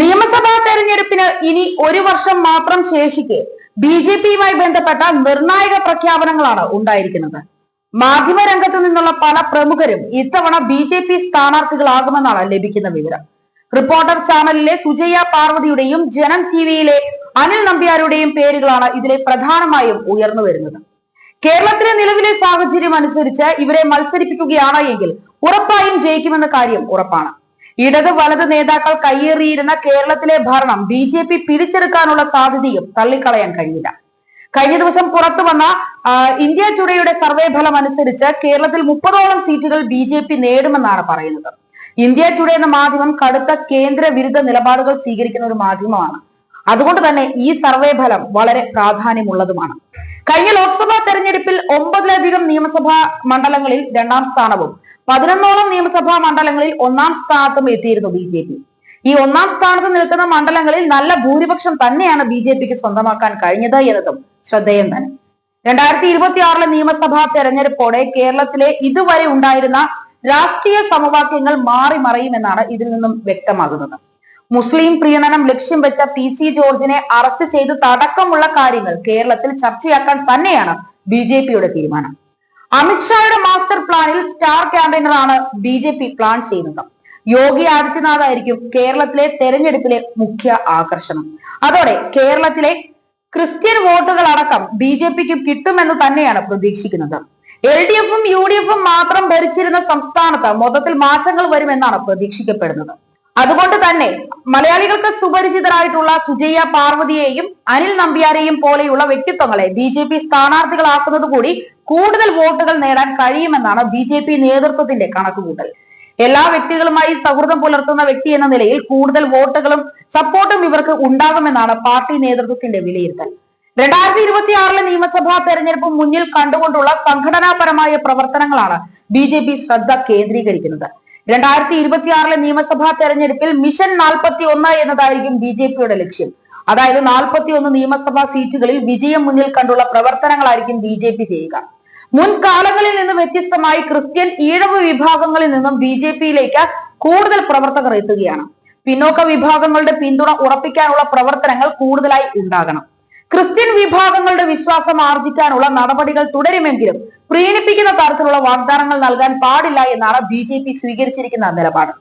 നിയമസഭാ തെരഞ്ഞെടുപ്പിന് ഇനി ഒരു വർഷം മാത്രം ശേഷിക്കെ ബി ജെ പിയുമായി ബന്ധപ്പെട്ട നിർണായക പ്രഖ്യാപനങ്ങളാണ് ഉണ്ടായിരിക്കുന്നത്. മാധ്യമ രംഗത്തു നിന്നുള്ള പല പ്രമുഖരും ഇത്തവണ ബി ജെ പി സ്ഥാനാർത്ഥികളാകുമെന്നാണ് ലഭിക്കുന്ന വിവരം. റിപ്പോർട്ടർ ചാനലിലെ സുജയ പാർവതിയുടെയും ജനം ടി വിയിലെ അനിൽ നമ്പ്യാരുടെയും പേരുകളാണ് ഇതിലെ പ്രധാനമായും ഉയർന്നു വരുന്നത്. കേരളത്തിലെ നിലവിലെ സാഹചര്യം അനുസരിച്ച് ഇവരെ മത്സരിപ്പിക്കുകയാണ് എങ്കിൽ ഉറപ്പായും ജയിക്കുമെന്ന കാര്യം ഉറപ്പാണ്. ഇടത് വലത് നേതാക്കൾ കയ്യേറിയിരുന്ന കേരളത്തിലെ ഭരണം ബി ജെ പി പിടിച്ചെടുക്കാനുള്ള സാധ്യതയും തള്ളിക്കളയാൻ കഴിയില്ല കഴിഞ്ഞ ദിവസം പുറത്തു വന്ന ഇന്ത്യ ടുഡേയുടെ സർവേ ഫലം അനുസരിച്ച് കേരളത്തിൽ മുപ്പതോളം സീറ്റുകൾ ബി ജെ പി നേടുമെന്നാണ് പറയുന്നത്. ഇന്ത്യ ടുഡേ എന്ന മാധ്യമം കടുത്ത കേന്ദ്ര വിരുദ്ധ നിലപാടുകൾ സ്വീകരിക്കുന്ന ഒരു മാധ്യമമാണ്. അതുകൊണ്ട് തന്നെ ഈ സർവേ ഫലം വളരെ പ്രാധാന്യമുള്ളതുമാണ്. കഴിഞ്ഞ ലോക്സഭാ തെരഞ്ഞെടുപ്പിൽ ഒമ്പതിലധികം നിയമസഭാ മണ്ഡലങ്ങളിൽ രണ്ടാം സ്ഥാനവും പതിനൊന്നോളം നിയമസഭാ മണ്ഡലങ്ങളിൽ ഒന്നാം സ്ഥാനത്തും എത്തിയിരുന്നു ബി ജെ പി. ഈ ഒന്നാം സ്ഥാനത്ത് നിൽക്കുന്ന മണ്ഡലങ്ങളിൽ നല്ല ഭൂരിപക്ഷം തന്നെയാണ് ബി ജെ പിക്ക് സ്വന്തമാക്കാൻ കഴിഞ്ഞത് എന്നതും ശ്രദ്ധേയം തന്നെ. രണ്ടായിരത്തി ഇരുപത്തി ആറിലെ നിയമസഭാ തെരഞ്ഞെടുപ്പോടെ കേരളത്തിലെ ഇതുവരെ ഉണ്ടായിരുന്ന രാഷ്ട്രീയ സമവാക്യങ്ങൾ മാറി മറയുമെന്നാണ് ഇതിൽ നിന്നും വ്യക്തമാകുന്നത്. മുസ്ലിം പ്രീണനം ലക്ഷ്യം വെച്ച പി സി ജോർജിനെ അറസ്റ്റ് ചെയ്ത് തടക്കമുള്ള കാര്യങ്ങൾ കേരളത്തിൽ ചർച്ചയാക്കാൻ തന്നെയാണ് ബി ജെ പിയുടെ തീരുമാനം. അമിത്ഷായുടെ മാസ്റ്റർ പ്ലാനിൽ സ്റ്റാർ ക്യാമ്പയിനറാണ് ബി ജെ പി പ്ലാൻ ചെയ്യുന്നത്. യോഗി ആദിത്യനാഥ് ആയിരിക്കും കേരളത്തിലെ തെരഞ്ഞെടുപ്പിലെ മുഖ്യ ആകർഷണം. അതോടെ കേരളത്തിലെ ക്രിസ്ത്യൻ വോട്ടുകളടക്കം ബി ജെ പിക്ക് കിട്ടുമെന്ന് തന്നെയാണ് പ്രതീക്ഷിക്കുന്നത്. എൽ ഡി എഫും യു ഡി എഫും മാത്രം ഭരിച്ചിരുന്ന സംസ്ഥാനത്ത് മൊത്തത്തിൽ മാറ്റങ്ങൾ വരുമെന്നാണ് പ്രതീക്ഷിക്കപ്പെടുന്നത്. അതുകൊണ്ട് തന്നെ മലയാളികൾക്ക് സുപരിചിതരായിട്ടുള്ള സുജയ പാർവതിയെയും അനിൽ നമ്പ്യാരെയും പോലെയുള്ള വ്യക്തിത്വങ്ങളെ ബി ജെ പി സ്ഥാനാർത്ഥികളാക്കുന്നത് കൂടി കൂടുതൽ വോട്ടുകൾ നേടാൻ കഴിയുമെന്നാണ് ബി ജെ പി നേതൃത്വത്തിന്റെ കണക്കുകൂട്ടൽ. എല്ലാ വ്യക്തികളുമായി സൗഹൃദം പുലർത്തുന്ന വ്യക്തി എന്ന നിലയിൽ കൂടുതൽ വോട്ടുകളും സപ്പോർട്ടും ഇവർക്ക് ഉണ്ടാകുമെന്നാണ് പാർട്ടി നേതൃത്വത്തിന്റെ വിലയിരുത്തൽ. രണ്ടായിരത്തി ഇരുപത്തി ആറിലെ നിയമസഭാ തെരഞ്ഞെടുപ്പ് മുന്നിൽ കണ്ടുകൊണ്ടുള്ള സംഘടനാപരമായ പ്രവർത്തനങ്ങളാണ് ബി ജെ പി ശ്രദ്ധ കേന്ദ്രീകരിക്കുന്നത്. രണ്ടായിരത്തി ഇരുപത്തിയാറിലെ നിയമസഭാ തെരഞ്ഞെടുപ്പിൽ മിഷൻ നാൽപ്പത്തി ഒന്ന് എന്നതായിരിക്കും ബി ജെ പിയുടെ ലക്ഷ്യം. അതായത് നാൽപ്പത്തി ഒന്ന് നിയമസഭാ സീറ്റുകളിൽ വിജയം മുന്നിൽ കണ്ടുള്ള പ്രവർത്തനങ്ങളായിരിക്കും ബി ജെ പി ചെയ്യുക. മുൻകാലങ്ങളിൽ നിന്ന് വ്യത്യസ്തമായി ക്രിസ്ത്യൻ ഈഴവ് വിഭാഗങ്ങളിൽ നിന്നും ബി ജെ പിയിലേക്ക് കൂടുതൽ പ്രവർത്തകർ എത്തുകയാണ്. പിന്നോക്ക വിഭാഗങ്ങളുടെ പിന്തുണ ഉറപ്പിക്കാനുള്ള പ്രവർത്തനങ്ങൾ കൂടുതലായി ഉണ്ടാകണം. ക്രിസ്ത്യൻ വിഭാഗങ്ങളുടെ വിശ്വാസം ആർജിക്കാനുള്ള നടപടികൾ തുടരുമെങ്കിലും പ്രീണിപ്പിക്കുന്ന തരത്തിലുള്ള വാഗ്ദാനങ്ങൾ നൽകാൻ പാടില്ല എന്നാണ് ബി സ്വീകരിച്ചിരിക്കുന്ന നിലപാട്.